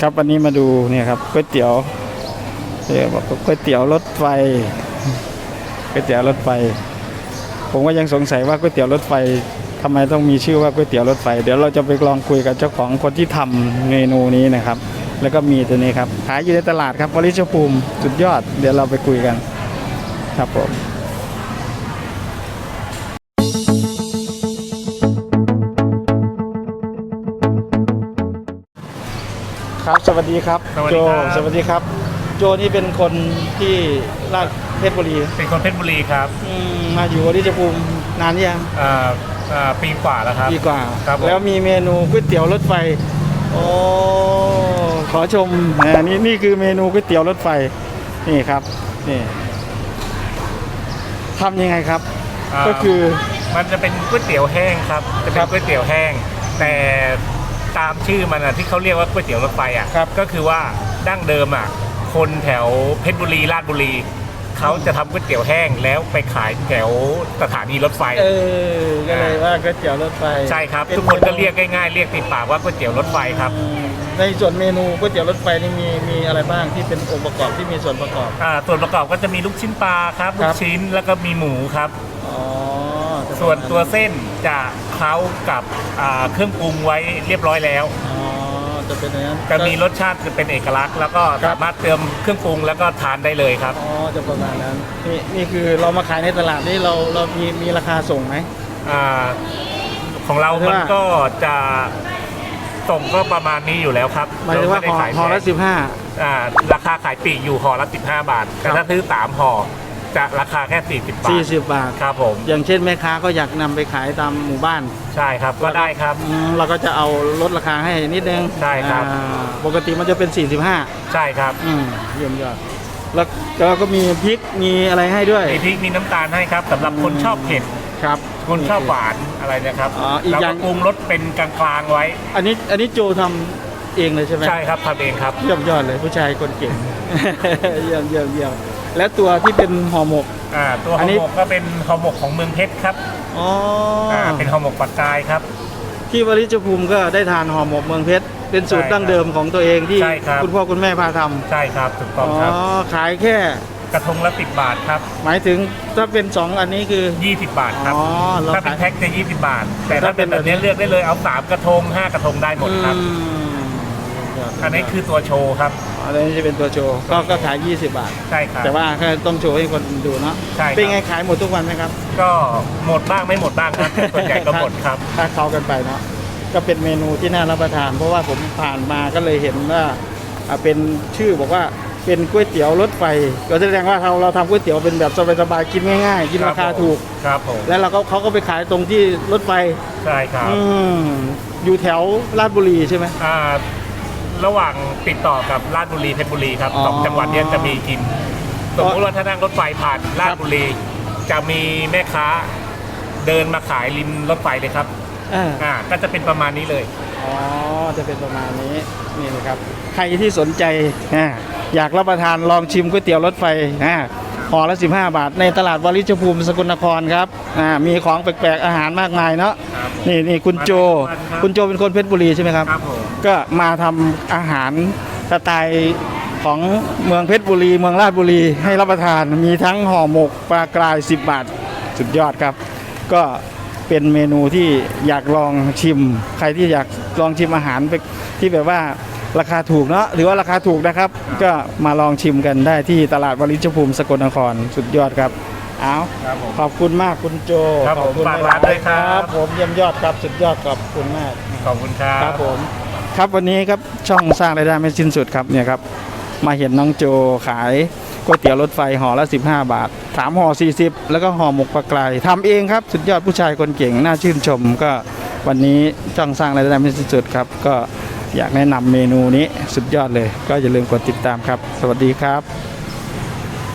ครับวันนี้มาดูเนี่ยครับก๋วยเตี๋ยวเรียกว่าก๋วยเตี๋ยวรถไฟก๋วยเตี๋ยวรถไฟ ผมก็ยังสงสัยว่าก๋วยเตี๋ยวรถไฟทำไมต้องมีชื่อว่าก๋วยเตี๋ยวรถไฟ เดี๋ยวเราจะไปลองคุยกับเจ้าของคนที่ทำเมนูนี้นะครับ แล้วก็มีตัวนี้ครับขายอยู่ในตลาดครับวริชภูมิสุดยอด เดี๋ยวเราไปคุยกันครับผม ครับ สวัสดีครับสวัสโจดีครับ สวัสดีครับ โจนี่เป็นคนที่ราชเพชรบุรีเป็นคนเพชรบุรีครับอืมมาอยู่วริชภูมินานยังอ่าอ่าปีกว่าแล้วครับ ปีกว่า ครับผม แล้วมีเมนูก๋วยเตี๋ยวรถไฟ โอ้ขอชมนะนี่นี่คือเมนูก๋วยเตี๋ยวรถไฟนี่ครับนี่ทำยังไงครับาก็คือ มันจะเป็นก๋วยเตี๋ยวแห้งครับ จะเป็นก๋วยเตี๋ยวแห้ง แต่ ตามชื่อมันอะที่เขาเรียกว่าก๋วยเตี๋ยวรถไฟอะครับ ก็คือว่าดั้งเดิมอะ คนแถวเพชรบุรีราชบุรีเขาจะทำก๋วยเตี๋ยวแห้งแล้วไปขายแถวสถานีรถไฟ เออก็เลยว่าก๋วยเตี๋ยวรถไฟใช่ครับป็ทุกคนก็เรียกง่ายๆเรียกติดปากว่าก๋วยเตี๋ยวรถไฟครับในส่วนเมนูก๋วยเตี๋ยวรถไฟนี่มีมีอะไรบ้างที่เป็นองค์ประกอบที่มีส่วนประกอบ อ่าส่วนประกอบก็จะมีลูกชิ้นปลาครับคลูรักบ ชิ้นแล้วก็มีหมูครับ อ๋อจะ ส่วนตัวเส้นจะเคล้ากับอ่าเครื่องปรุงไว้เรียบร้อยแล้ว อ๋อจะเป็นอย่างนั้นจะมีรสชาติเป็นเอกลักษณ์ แล้วก็ครับสามารถเติมเครื่องปรุงแล้วก็ทานได้เลยครับอ๋อจะประมาณนั้นนี่นี่คือเรามาขายในตลาดนี่เราเรามีมีราคาส่งไหมอาของเราหมายถึงมันว่าก็จะส่งก็ประมาณนี้อยู่แล้วครับหมายถึงว่าเรห่อไได้ขายห่อละแพงสิบห้า อ่าราคาขายปลีกอยู่ห่อละ15 บาท แต่ครับถ้าซื้อ3ห่อ จะราคาแค่ 40 บาทสี่สิบบาท ครับผม อย่างเช่นแม่ค้าก็อยากนำไปขายตามหมู่บ้านใช่ครับ ก็ได้ครับ อืมเราก็จะเอาลดราคาให้นิดนึงใช่ครับ อ่าปกติมันจะเป็น 45ใช่ครับ อืมเยี่ยมยอดแล้วแล้วก็มีพริกมีอะไรให้ด้วยมีพริกมีน้ำตาลให้ครับสำหรับคนชอบเผ็ด ครับ คนชอบหวานอะไรนะครับอ๋ออีกแล้วอย่าก็ง ปรุงรสเป็นกลางๆไว้ อันนี้อันนี้โจทำเองเลยใช่ไหม ใช่ครับทำเองครับ เยี่ยมยอดเลยผู้ชายคนเก่ง เยี่ยมเยี่ยมเยี่ยม และตัวที่เป็นห่อหมก อ่าตัวอัห่นอนี้ หมกก็เป็นห่อหมกของเมืองเพชรครับอ๋อออ่าเป็นห่อหมกปักกายครับ ที่วริจภูมิก็ได้ทานห่อหมกเมืองเพชรเป็นสูตรใช่ครับดั้งเดิมของตัวเองที่ใช่ครับ คุณพ่อคุณแม่พาทำใช่ครับถูกต้อ๋องอครับ ขายแค่ กระทงละ10บาทครับ หมายถึงถ้าเป็นสองอันนี้คือ 20 บาทครับ อ๋อเราถ้าเป็นขายแพ็คจะ 20 บาท แต่แต่ถ้าถ้าเป็เป็นนแบบนี้เลือกได้เลยเอา 3 กระทง 5 กระทงได้หมดครับ อืม อันนี้คือตัวโชว์ครับ อันนี้จะเป็นตัวโชว์ก็ก็ขาย 20 บาท ใช่ครับ แต่ว่าแค่ต้องโชว์ให้คนดูเนาะใช่ครับ เป็นไงขายหมดทุกวันไหมครับก็หมดบ้างไม่หมดบ้างครับส่วนใหญ่ก็หมดครับ ถ้าเขากันไปเนาะก็เป็นเมนูที่น่ารับประทาน เพราะว่าผมผ่านมาก็เลยเห็นว่าอ่าเป็นชื่อบอกว่าเป็นก๋วยเตี๋ยวรถไฟก็แสดงว่าเราเราทำก๋วยเตี๋ยวเป็นแบบสบายๆกินง่ายๆ กินราคาถูก ครับผมแล้วเราก็เขาก็ไปขายตรงที่รถไฟใช่ครับอืมอยู่แถวลาดบุรีใช่ไหมอ่า ระหว่างติดต่อกับราชบุรีเพชรบุรีครับอ๋อ สองจังหวัดเนี้จะมีกินสมมติว่าถ้านั่งรถไฟผ่านราชบุรี จะมีแม่ค้าเดินมาขายริมรถไฟเลยครับอ่าอ่าก็จะเป็นประมาณนี้เลย อ๋อ จะเป็นประมาณนี้ นี่นะครับ ใครที่สนใจอ่าอยากรับประทานลองชิมก๋วยเตี๋ยวรถไฟอ่า ห่อละ 15 บาท ในตลาดวริชภูมิสกลนครครับอ่ามีของแปลกๆอาหารมากมายเนาะครับนี่นี่คุณโจมาได้ทุกวันครับคุณโจเป็นคนเพชรบุรีใช่ไหมครับครับผมก็มาทำอาหารสไตล์ของเมืองเพชรบุรี เมืองราชบุรีให้รับประทานมีทั้งห่อหมกปลากราย 10 บาทสุดยอดครับ ก็เป็นเมนูที่อยากลองชิม ใครที่อยากลองชิมอาหารไปที่แบบว่า ราคาถูกเนาะหรือว่าราคาถูกนะครับ ก็มาลองชิมกันได้ที่ตลาดวริชภูมิสกลนครสุดยอดครับเอาครับผมขอบคุณมากคุณโจครับขอบคุณผมฝากร้านด้วยครับ ผมเยี่ยมยอดครับสุดยอดขอบคุณมากขอบคุณครับครับผมครับวันนี้ครับช่องสร้างรายได้ไม่สิ้นสุดครับเนี่ยครับมาเห็นน้องโจขายก๋วยเตี๋ยวรถไฟห่อละ 15 บาทสามห่อ40 แล้วก็ห่อหมกปลากรายทำเองครับ สุดยอดผู้ชายคนเก่งน่าชื่นชมก็วันนี้ช่องสร้างรายได้ไม่สิ้นสุดครับ ก็ อยากแนะนำเมนูนี้สุดยอดเลย ก็อย่าลืมกดติดตามครับ สวัสดีครับ